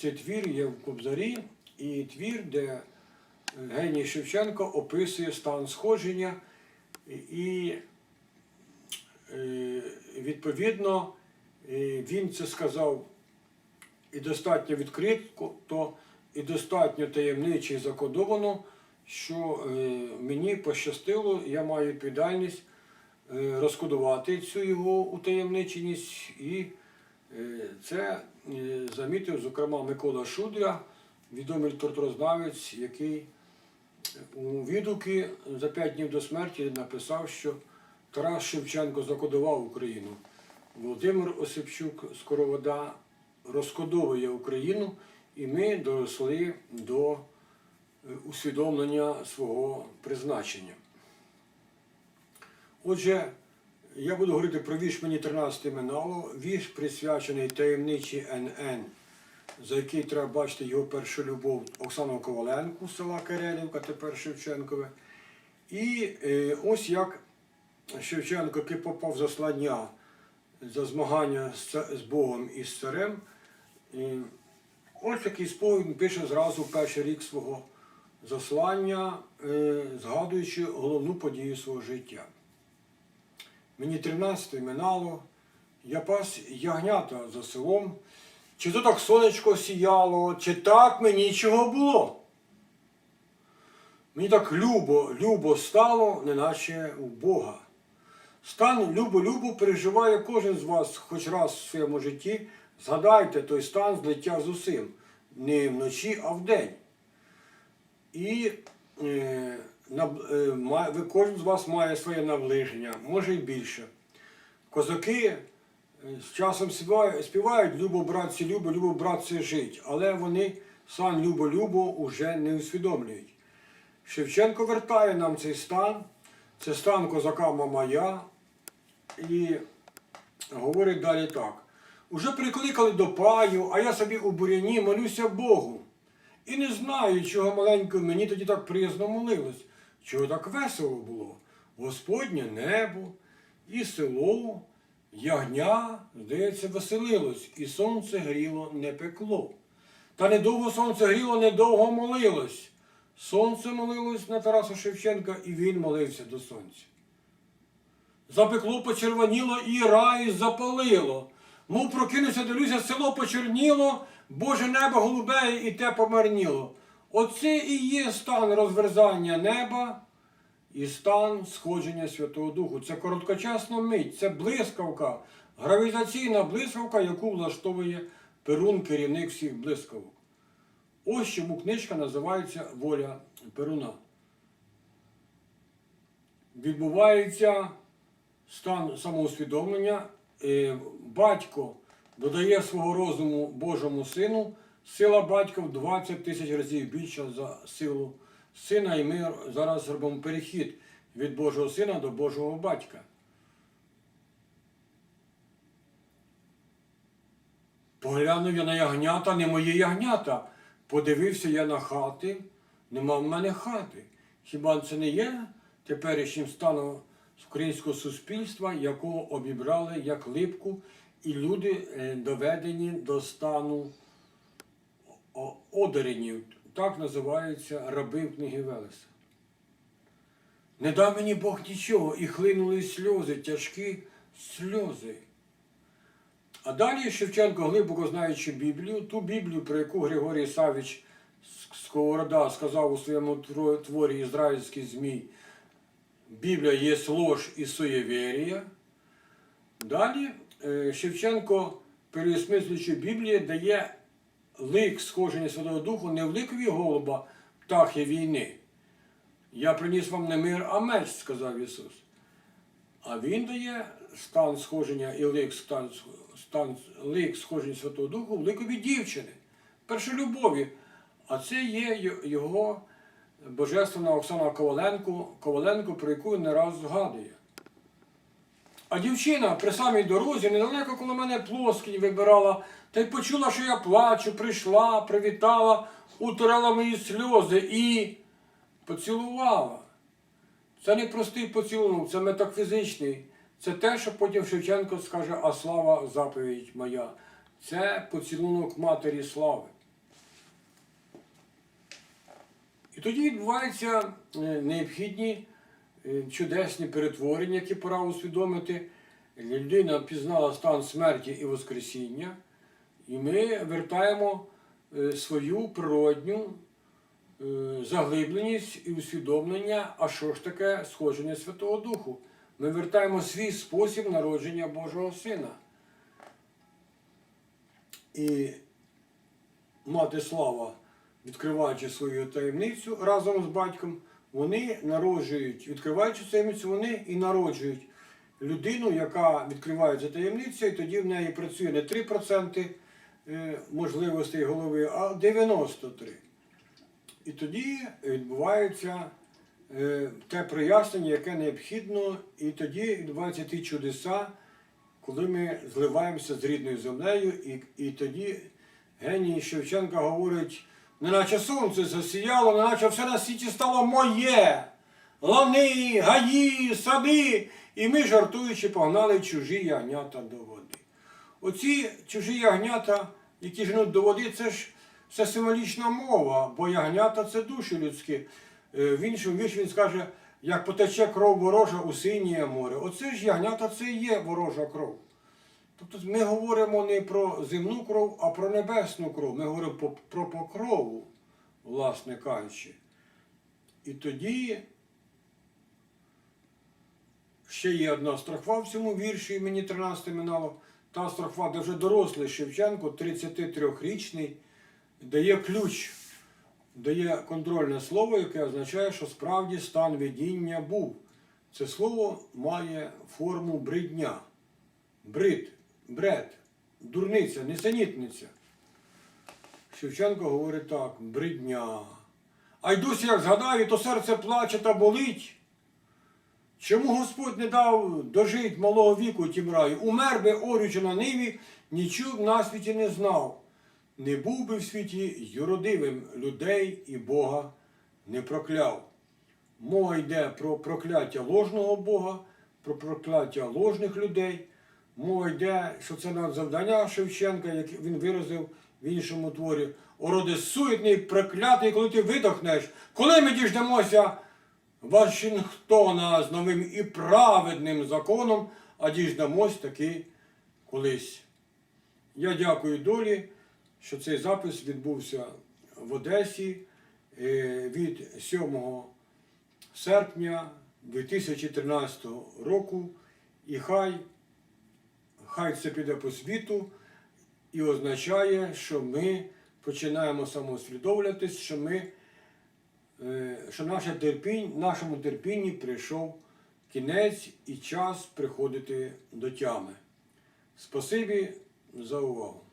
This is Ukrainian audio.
Цей твір є в Кобзарі, і твір, де геній Шевченко описує стан сходження, і е, відповідно е, він це сказав і достатньо відкрито, то і достатньо таємниче і закодовано, що е, мені пощастило, я маю відповідальність е, розкодувати цю його утаємниченість. І е, це е, замітив, зокрема, Микола Шудря, відомий літературознавець, який у відгуки за п'ять днів до смерті написав, що Тарас Шевченко закодував Україну. Володимир Осипчук Скоровода розкодовує Україну, і ми доросли до е, усвідомлення свого призначення. Отже, я буду говорити про вірш мені 13 минало, вірш присвячений таємничій НН, за який треба бачити його першу любов Оксану Коваленку з села Карелівка, тепер Шевченкове. І е, ось як Шевченко, який попав в заслання за змагання з, Богом і з царем, і ось такий сповідь пише зразу перший рік свого заслання, е, згадуючи головну подію свого життя. Мені 13 минало, я пас ягнята за селом, чи то так сонечко сіяло, чи так мені чого було. Мені так любо, любо стало, неначе у Бога. Стан любо-любо переживає кожен з вас хоч раз в своєму житті. Згадайте той стан злиття з усім. Не вночі, а вдень. І е, кожен з вас має своє наближення, може й більше. Козаки е, з часом співають любо братці, любо, любо братці жить, але вони сам любо-любо уже не усвідомлюють. Шевченко вертає нам цей стан, це стан козака Мамая, і говорить далі так. Уже прикликали до паю, а я собі у буряні молюся Богу. І не знаю, чого маленькою мені тоді так приязно молилось, чого так весело було. Господнє небо і село, ягня, здається, веселилось, і сонце гріло не пекло. Та недовго сонце гріло, недовго молилось. Сонце молилось на Тараса Шевченка, і він молився до сонця. Запекло, почервоніло і рай запалило. Мов прокинувся, дивлюся, село почерніло, Боже небо голубе і те помарніло. Оце і є стан розверзання неба і стан сходження Святого Духу. Це короткочасна мить, це блискавка, гравітаційна блискавка, яку влаштовує Перун, керівник всіх блискавок. Ось чому книжка називається Воля Перуна. Відбувається стан самоусвідомлення. Е, Батько додає свого розуму Божому сину. Сила батька в 20 тисяч разів більша за силу сина, і ми зараз робимо перехід від Божого сина до Божого батька. Поглянув я на ягнята, не мої ягнята. Подивився я на хати, нема в мене хати. Хіба це не є теперішнім станом українського суспільства, якого обібрали як липку, і люди е, доведені до стану одаренів. Так називаються раби в книги Велеса. Не дав мені Бог нічого, і хлинули сльози, тяжкі сльози. А далі Шевченко, глибоко знаючи Біблію, ту Біблію, про яку Григорій Савіч Сковорода сказав у своєму творі Ізраїльський Змій, Біблія є ложь і суєвір'я. Далі е, Шевченко, переосмислюючи Біблію, дає лик схоження Святого Духу не в ликові голуба, птахи війни. Я приніс вам не мир, а меч, сказав Ісус. А Він дає стан схоження і лик, стан, стан лик схоження Святого Духу в ликові дівчини, першолюбові. А це є його божественна Оксана Коваленко, Коваленко, про яку він не раз згадує. А дівчина при самій дорозі, недалеко коло мене плоскінь вибирала, та й почула, що я плачу, прийшла, привітала, утирала мої сльози і поцілувала. Це не простий поцілунок, це метафізичний. Це те, що потім Шевченко скаже, а слава заповідь моя. Це поцілунок матері слави. І тоді відбуваються е, необхідні чудесні перетворення, які пора усвідомити. Людина пізнала стан смерті і Воскресіння, і ми вертаємо е, свою природню е, заглибленість і усвідомлення, а що ж таке сходження Святого Духу. Ми вертаємо свій спосіб народження Божого Сина. І мати слава, відкриваючи свою таємницю разом з батьком, вони народжують, відкриваючи таємницю, вони і народжують людину, яка відкриває цю таємницю, і тоді в неї працює не 3% е, можливостей голови, а 93%. І тоді відбувається е, те прояснення, яке необхідно, і тоді відбуваються ті чудеса, коли ми зливаємося з рідною землею, і, і тоді геній Шевченка говорить, неначе сонце засіяло, неначе все на світі стало моє. Лани, гаї, сади. І ми, жартуючи, погнали чужі ягнята до води. Оці чужі ягнята, які женуть до води, це ж все символічна мова, бо ягнята це душі людські. Е, В іншому вірші він скаже, як потече кров ворожа у синє море. Оце ж ягнята це і є ворожа кров. Тобто ми говоримо не про земну кров, а про небесну кров. Ми говоримо про покрову, власне кажучи. І тоді ще є одна строфа в цьому вірші, мені 13 минало. Та строфа, де вже дорослий Шевченко, 33-річний, дає ключ, дає контрольне слово, яке означає, що справді стан видіння був. Це слово має форму бридня. Брид, бред, дурниця, несенітниця. Шевченко говорить так: бридня. А й досі, як згадаю, то серце плаче та болить. Чому Господь не дав дожить малого віку тім раю? Умер би, орючи на ниві, нічого на світі не знав. Не був би в світі юродивим людей і Бога не прокляв. Мова йде про прокляття ложного Бога, про прокляття ложних людей. Мова йде, що це надзавдання Шевченка, як він виразив в іншому творі. О, роди суетний, проклятий, коли ти видохнеш, коли ми діждемося Вашингтона з новим і праведним законом, а діждемось таки колись. Я дякую долі, що цей запис відбувся в Одесі е, від 7 серпня 2013 року. І хай, хай це піде по світу і означає, що ми починаємо самоусвідомлюватись, що ми е, що наше терпінь, нашому терпінні прийшов кінець і час приходити до тями. Спасибі за увагу.